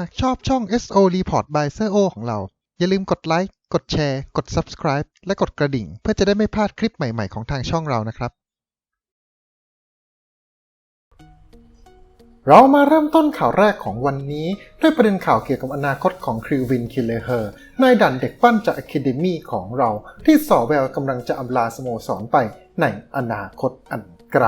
หากชอบช่อง SO Report by s e o ของเรา อย่าลืมกดไลค์ กดแชร์ กด Subscribe และกดกระดิ่ง เพื่อจะได้ไม่พลาดคลิปใหม่ ๆ ของทางช่องเรานะครับ เรามาเริ่มต้นข่าวแรกของวันนี้ ด้วยประเด็นข่าวเกี่ยวกับอนาคตของคริวินคิเลเฮอร์นายดันเด็กปั้นจาก Academy ของเรา ที่สอแววกำลังจะอำลาสโมสรไปในอนาคตอันไกล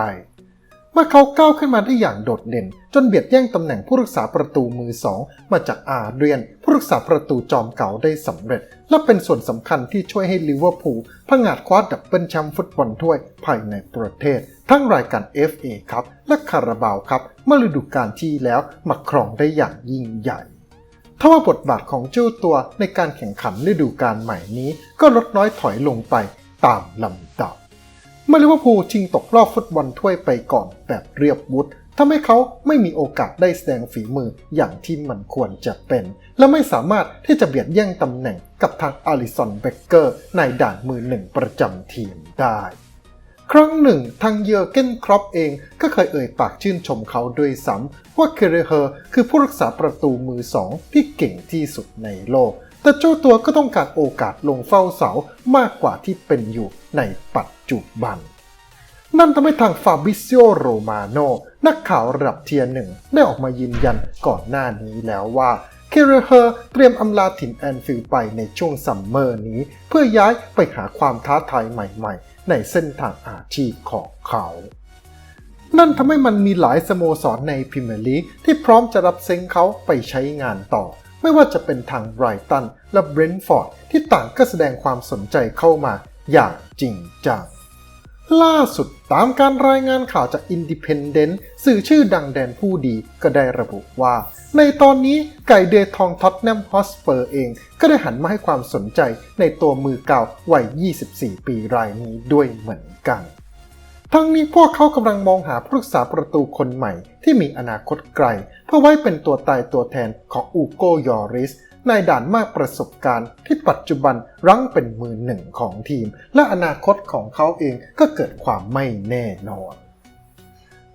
เมื่อเขาก้าวขึ้นมาได้อย่างโดดเด่น จนเบียดแย่งตำแหน่งผู้รักษาประตูมือสองมาจากอาเรียน ผู้รักษาประตูจอมเก่าได้สำเร็จ และเป็นส่วนสำคัญที่ช่วยให้ลิเวอร์พูลผงาดคว้าดับเบิลแชมป์ฟุตบอลถ้วยภายในประเทศ ทั้งรายการ FA ครับและคาราบาวครับเมื่อฤดูกาลที่แล้วมาครองได้อย่างยิ่งใหญ่ทว่าบทบาทของเจ้าตัวในการแข่งขันฤดูกาลใหม่นี้ ก็ลดน้อยถอยลงไปตามลำดับ เมื่อลิเวอร์พูลชิงตกรอบฟุตบอลถ้วยไปก่อนแบบเรียบวุฒิทำให้เขาไม่มีโอกาสได้แสดงฝีมืออย่างที่มันควรจะเป็น และไม่สามารถที่จะเบียดแย่งตำแหน่งกับทางอาริสันเบเกอร์ในด่านมือหนึ่งประจำทีมได้ ครั้งหนึ่งทางเยอร์เกนครอปเองก็เคยเอ่ยปากชื่นชมเขาด้วยซ้ำว่าเคเรเฮอร์คือผู้รักษาประตูมือสองที่เก่งที่สุดในโลก แต่เจ้าตัวก็ต้องการโอกาสลงเฝ้าเสามากกว่าที่เป็นอยู่ในปัจจุบัน นั่นทำให้ทางฟาบิซิโอโรมาโนนักข่าวระดับเทียร์หนึ่งได้ออกมายืนยันก่อนหน้านี้แล้วว่าเคเรเฮอร์เตรียมอำลาถิ่นแอนฟิลไปในช่วงซัมเมอร์นี้ เพื่อย้ายไปหาความท้าทายใหม่ๆ ในเส้นทางอาชีพของเขา นั่นทำให้มันมีหลายสโมสรในพรีเมียร์ลีกที่พร้อมจะรับเซ็งเขาไปใช้งานต่อ ไม่ว่าจะเป็นทางไบรตันและเบรนท์ฟอร์ดที่ต่างก็แสดงความสนใจเข้ามาอย่างจริงจังล่าสุดตามการรายงานข่าวจาก Independent สื่อชื่อดังแดนผู้ดีก็ได้ระบุว่า ในตอนนี้ไก่เดทองท็อตแนมฮอสเปอร์เองก็ได้หันมาให้ความสนใจในตัวมือเก่าวัย 24 ปีรายนี้ด้วยเหมือนกัน ทั้งนี้พวกเขากำลังมองหาผู้รักษาประตูคนใหม่ที่มีอนาคตไกล เพื่อไว้เป็นตัวตายตัวแทนของอูโกยอริสนายด่านมากประสบการณ์ที่ปัจจุบันรั้งเป็นมือหนึ่งของทีม และอนาคตของเขาเองก็เกิดความไม่แน่นอน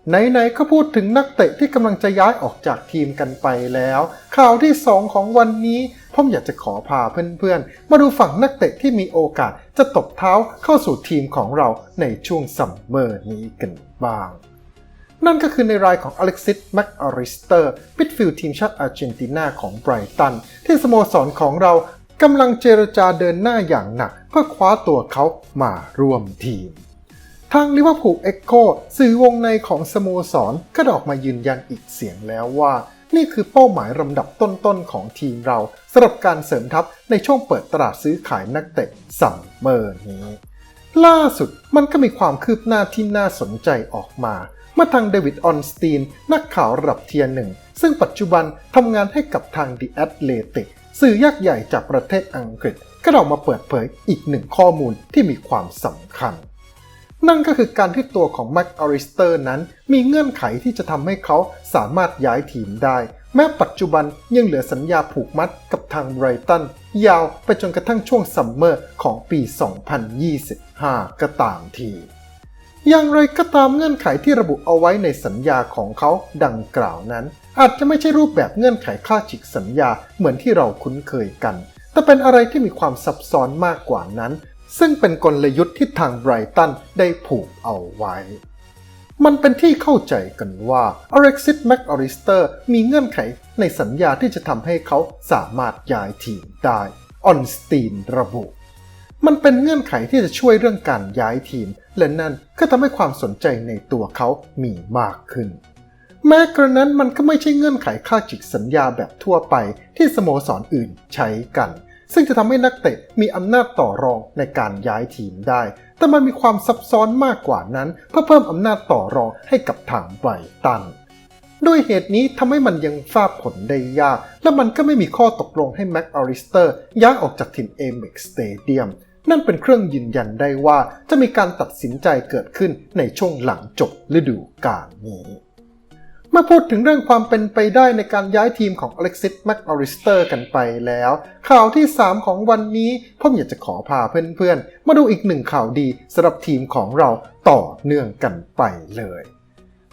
ไหนๆก็พูดถึงนักเตะที่กำลังจะย้ายออกจากทีมกันไปแล้ว ข่าวที่ 2 ของวันนี้ ผมอยากจะขอพาเพื่อนๆ มาดูฝั่งนักเตะที่มีโอกาสจะตบเท้าเข้าสู่ทีมของเราในช่วงซัมเมอร์นี้กันบ้าง นั่นก็คือในรายของอเล็กซิสแม็กอาริสเตอร์มิดฟิลด์ทีมชาติอาร์เจนตินาของไบรตัน ที่สโมสรของเรากำลังเจรจาเดินหน้าอย่างหนัก เพื่อคว้าตัวเขามาร่วมทีมทางลิเวอร์พูลเอ็กโคสื่อวงในของสโมสรก็ได้ออกมายืนยันอีกเสียงแล้วว่า นี่คือเป้าหมายลำดับต้นๆของทีมเราสำหรับการเสริมทัพในช่วงเปิดตลาดซื้อขายนักเตะซัมเมอร์นี้ ล่าสุดมันก็มีความคืบหน้าที่น่าสนใจออกมา เมื่อทางเดวิดออนสตีน นักข่าวระดับเทียร์หนึ่ง ซึ่งปัจจุบันทำงานให้กับทาง The Athletic สื่อยักษ์ใหญ่จากประเทศอังกฤษ ก็ออกมาเปิดเผยอีกหนึ่งข้อมูลที่มีความสำคัญ นั่นก็คือการที่ตัวของแม็กอริสเตอร์นั้น มีเงื่อนไขที่จะทำให้เขาสามารถย้ายทีมได้ แม้ปัจจุบันยังเหลือสัญญาผูกมัดกับทางไบรตัน ยาวไปจนกระทั่งช่วงซัมเมอร์ของปี 2025 ก็ตามทีอย่างไรก็ตามเงื่อนไขที่ระบุเอาไว้ในสัญญาของเขาดังกล่าวนั้น อาจจะไม่ใช่รูปแบบเงื่อนไขค่าฉิกสัญญาเหมือนที่เราคุ้นเคยกัน แต่เป็นอะไรที่มีความซับซ้อนมากกว่านั้น ซึ่งเป็นกลยุทธ์ที่ทางไบรตันได้ผูกเอาไว้ มันเป็นที่เข้าใจกันว่าอเล็กซิสแม็กอริสเตอร์มีเงื่อนไขในสัญญาที่จะทำให้เขาสามารถย้ายทีมได้ ออนสตีนระบุ มันเป็นเงื่อนไขที่จะช่วยเรื่องการย้ายทีม และนั่นก็ทำให้ความสนใจในตัวเขามีมากขึ้นแม้กระนั้นมันก็ไม่ใช่เงื่อนไขค่าจิกสัญญาแบบทั่วไปที่สโมสรออื่นใช้กัน ซึ่งจะทำให้นักเตะมีอำนาจต่อรองในการย้ายทีมได้ แต่มันมีความซับซ้อนมากกว่านั้น เพื่อเพิ่มอำนาจต่อรองให้กับทางไบรตันด้วยเหตุนี้ทำให้มันยังทราบผลได้ยาก และมันก็ไม่มีข้อตกลงให้แม็กอริสเตอร์ย้ายออกจากถิ่นเอเม็กสเตเดียมนั่นเป็นเครื่องยืนยันได้ว่าจะมีการตัดสินใจเกิดขึ้นในช่วงหลังจบฤดูกาลนี้ เมื่อพูดถึงเรื่องความเป็นไปได้ในการย้ายทีมของอเล็กซิสแม็กอริสเตอร์กันไปแล้ว ข่าวที่ 3 ของวันนี้ผมอยากจะขอพาเพื่อนๆ มาดูอีกหนึ่งข่าวดีสำหรับทีมของเราต่อเนื่องกันไปเลย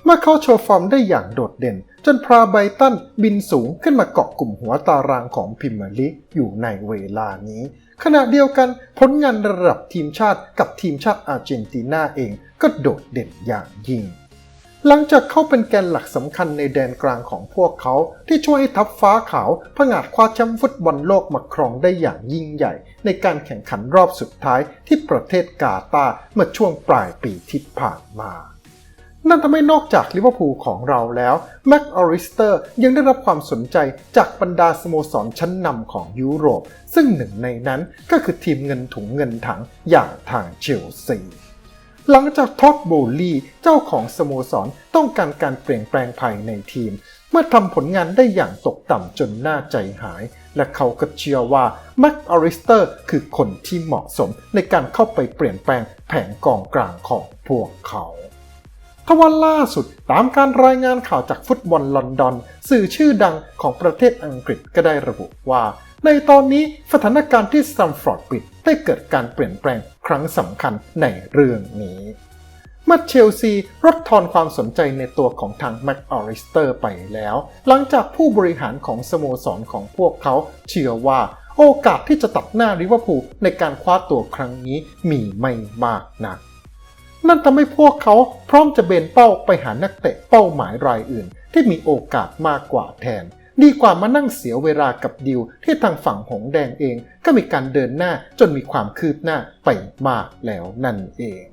เมื่อเขาโชว์ฟอร์มได้อย่างโดดเด่น จนพราไบตันบินสูงขึ้นมาเกาะกลุ่มหัวตารางของพรีเมียร์ลีกอยู่ในเวลานี้ ขณะเดียวกันผลงานระดับทีมชาติกับทีมชาติอาร์เจนตินาเองก็โดดเด่นอย่างยิ่ง หลังจากเข้าเป็นแกนหลักสำคัญในแดนกลางของพวกเขา ที่ช่วยให้ทัพฟ้าขาวผงาดคว้าแชมป์ฟุตบอลโลกมาครองได้อย่างยิ่งใหญ่ ในการแข่งขันรอบสุดท้ายที่ประเทศกาตาร์เมื่อช่วงปลายปีที่ผ่านมา นั่นทำให้นอกจากลิเวอร์พูลของเราแล้วแม็กอริสเตอร์ยังได้รับความสนใจจากบรรดาสโมสรชั้นนำของยุโรป ซึ่งหนึ่งในนั้นก็คือทีมเงินถุงเงินถังอย่างทางเชลซี หลังจากท็อดโบลลี่เจ้าของสโมสรต้องการการเปลี่ยนแปลงภายในทีม เมื่อทำผลงานได้อย่างตกต่ำจนน่าใจหาย และเขาก็เชื่อว่าแม็กอริสเตอร์คือคนที่เหมาะสมในการเข้าไปเปลี่ยนแปลงแผงกองกลางของพวกเขาทว่าล่าสุดตามการรายงานข่าวจากฟุตบอลลอนดอน สื่อชื่อดังของประเทศอังกฤษก็ได้ระบุว่า ในตอนนี้สถานการณ์ที่สตัมฟอร์ดบริดได้เกิดการเปลี่ยนแปลง ครั้งสำคัญในเรื่องนี้เมื่อเชลซีลดทอนความสนใจในตัวของทางแม็กออริสเตอร์ไปแล้ว หลังจากผู้บริหารของสโมสรของพวกเขาเชื่อว่าโอกาสที่จะตัดหน้าลิเวอร์พูลในการคว้าตัวครั้งนี้มีไม่มากนัก นั่นทำให้พวกเขาพร้อมจะเบนเป้าไปหานักเตะเป้าหมายรายอื่น ที่มีโอกาสมากกว่าแทน ดีกว่ามานั่งเสียเวลากับดิวที่ทางฝั่งหงแดงเองก็มีการเดินหน้าจนมีความคืบหน้าไปมากแล้วนั่นเอง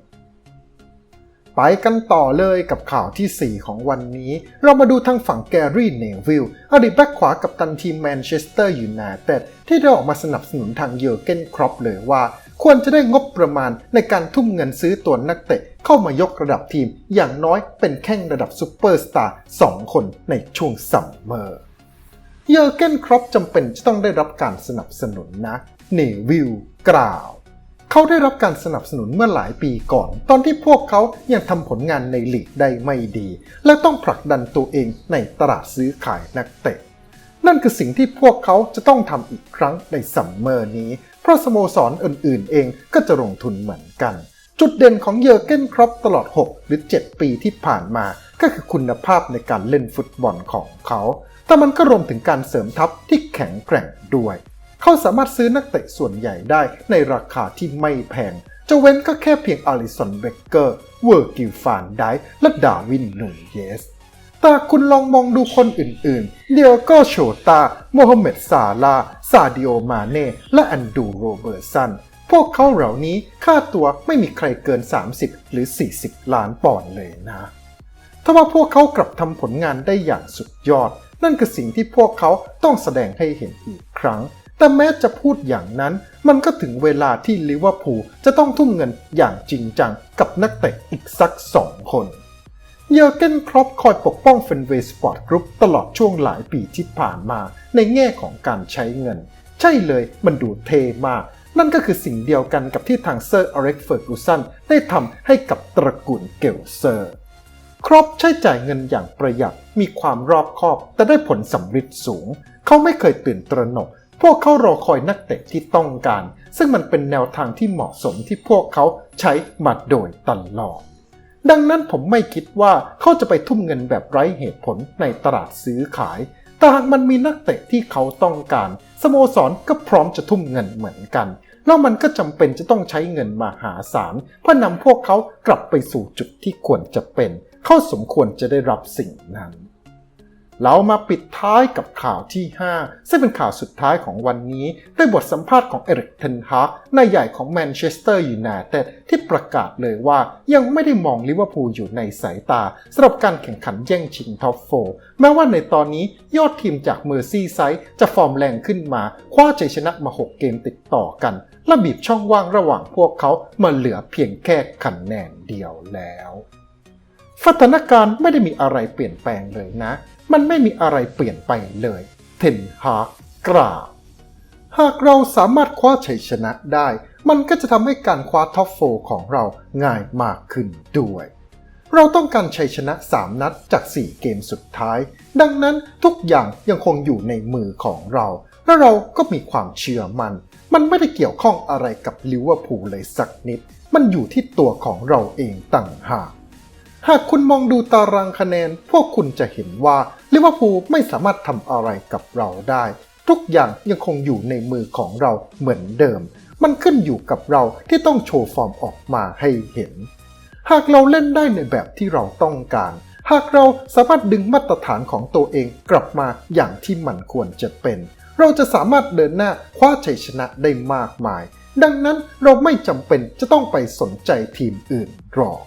ไปกันต่อเลยกับข่าวทีสี่4 ของวันนี้ เรามาดูทางฝั่งแกรี่เนวิลอดีตแบ็คขวากับตันทีมแมนเชสเตอร์ยูไนเต็ดที่ได้ออกมาสนับสนุนทางเยอร์เกนครอปเลยว่า ควรจะได้งบประมาณในการทุ่มเงินซื้อตัวนักเตะเข้ามายกระดับทีมอย่างน้อยเป็นแข้งระดับซูเปอร์สตาร์2คนในช่วงซัมเมอร์ เยอร์เกนครอปจำเป็นจะต้องได้รับการสนับสนุนนะ เนวิลกล่าว เขาได้รับการสนับสนุนเมื่อหลายปีก่อน ตอนที่พวกเขายังทำผลงานในลีกได้ไม่ดี และต้องผลักดันตัวเองในตลาดซื้อขายนักเตะ นั่นคือสิ่งที่พวกเขาจะต้องทำอีกครั้งในซัมเมอร์นี้ เพราะสโมสรอื่นๆ เองก็จะลงทุนเหมือนกัน จุดเด่นของเยอร์เกนครอปตลอด 6 หรือ 7 ปีที่ผ่านมา ก็คือคุณภาพในการเล่นฟุตบอลของเขา แต่มันก็รวมถึงการเสริมทัพที่แข็งแกร่งด้วย เขาสามารถซื้อนักเตะส่วนใหญ่ได้ในราคาที่ไม่แพง จะเว้นก็แค่เพียงอาริสันเบเกอร์ เวอร์กิลฟานไดและดาวินนูเยส แต่คุณลองมองดูคนอื่นๆ เดียโกโชตา โมฮัมเหม็ดซาลา ซาดิโอ มาเน่ และอันดูโรเบอร์สัน พวกเขาเหล่านี้ค่าตัวไม่มีใครเกิน 30 หรือ 40 ล้านปอนด์เลยนะทว่าพวกเขากลับทำผลงานได้อย่างสุดยอด นั่นคือสิ่งที่พวกเขาต้องแสดงให้เห็นอีกครั้ง แต่แม้จะพูดอย่างนั้น มันก็ถึงเวลาที่ลิเวอร์พูลจะต้องทุ่มเงินอย่างจริงจังกับนักเตะอีกสักสองคนเยอร์เกนครอปคอยปกป้องเฟนเวย์สปอร์ตกรุ๊ปตลอดช่วงหลายปีที่ผ่านมาในแง่ของการใช้เงิน ใช่เลยมันดูเทมากนั่นก็คือสิ่งเดียวกันกับที่ทางเซอร์อเล็กเฟอร์กูสันได้ทำให้กับตระกูลเกลเซอร์ ครอปใช้จ่ายเงินอย่างประหยัดมีความรอบคอบ แต่ได้ผลสำฤทธิ์สูง เขาไม่เคยตื่นตระหนก พวกเขารอคอยนักเตะที่ต้องการ ซึ่งมันเป็นแนวทางที่เหมาะสมที่พวกเขาใช้มาโดยตลอดดังนั้นผมไม่คิดว่าเขาจะไปทุ่มเงินแบบไร้เหตุผลในตลาดซื้อขาย ต่หากมันมีนักเตะที่เขาต้องการ สโมสรก็พร้อมจะทุ่มเงินเหมือนกัน แล้วมันก็จำเป็นจะต้องใช้เงินมหาศาลเพื่อนำพวกเขากลับไปสู่จุดที่ควรจะเป็น เขาสมควรจะได้รับสิ่งนั้น เรามาปิดท้ายกับข่าวที่ 5 ซึ่งเป็นข่าวสุดท้ายของวันนี้ด้วยบทสัมภาษณ์ของเอริกเทนฮากนายใหญ่ของแมนเชสเตอร์ยูไนเต็ดที่ประกาศเลยว่ายังไม่ได้มองลิเวอร์พูลอยู่ในสายตาสำหรับการแข่งขันแย่งชิงท็อปโฟแม้ว่าในตอนนี้ยอดทีมจากเมอร์ซี่ไซด์จะฟอร์มแรงขึ้นมา คว้าชัยชนะมา 6 เกมติดต่อกัน และบีบช่องว่างระหว่างพวกเขามาเหลือเพียงแค่คะแนนเดียวแล้วสถานการณ์ไม่ได้มีอะไรเปลี่ยนแปลงเลยนะ มันไม่มีอะไรเปลี่ยนไปเลย เทนฮากกล่าวหากเราสามารถคว้าชัยชนะได้ มันก็จะทำให้การคว้าท็อปโฟของเราง่ายมากขึ้นด้วย เราต้องการชัยชนะ 3 นัดจาก 4 เกมสุดท้าย ดังนั้นทุกอย่างยังคงอยู่ในมือของเรา และเราก็มีความเชื่อมัน่น มันไม่ได้เกี่ยวข้องอะไรกับลิเวอร์พูลเลยสักนิด มันอยู่ที่ตัวของเราเองต่างหาก หากคุณมองดูตารางคะแนน พวกคุณจะเห็นว่าลิเวอร์พูลไม่สามารถทำอะไรกับเราได้ ทุกอย่างยังคงอยู่ในมือของเราเหมือนเดิม มันขึ้นอยู่กับเราที่ต้องโชว์ฟอร์มออกมาให้เห็น หากเราเล่นได้ในแบบที่เราต้องการ หากเราสามารถดึงมาตรฐานของตัวเองกลับมาอย่างที่มันควรจะเป็น เราจะสามารถเดินหน้าคว้าชัยชนะได้มากมาย ดังนั้นเราไม่จำเป็นจะต้องไปสนใจทีมอื่นหรอก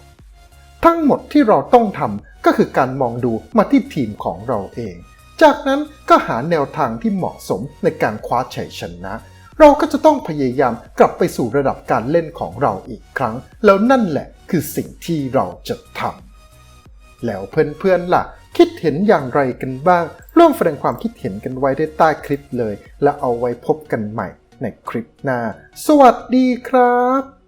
ทั้งหมดที่เราต้องทำก็คือการมองดูมาที่ทีมของเราเอง จากนั้นก็หาแนวทางที่เหมาะสมในการคว้าชัยชนะ เราก็จะต้องพยายามกลับไปสู่ระดับการเล่นของเราอีกครั้ง แล้วนั่นแหละคือสิ่งที่เราจะทำแล้วเพื่อนๆล่ะ คิดเห็นอย่างไรกันบ้าง ร่วมแสดงความคิดเห็นกันไว้ได้ใต้คลิปเลย และเอาไว้พบกันใหม่ในคลิปหน้า สวัสดีครับ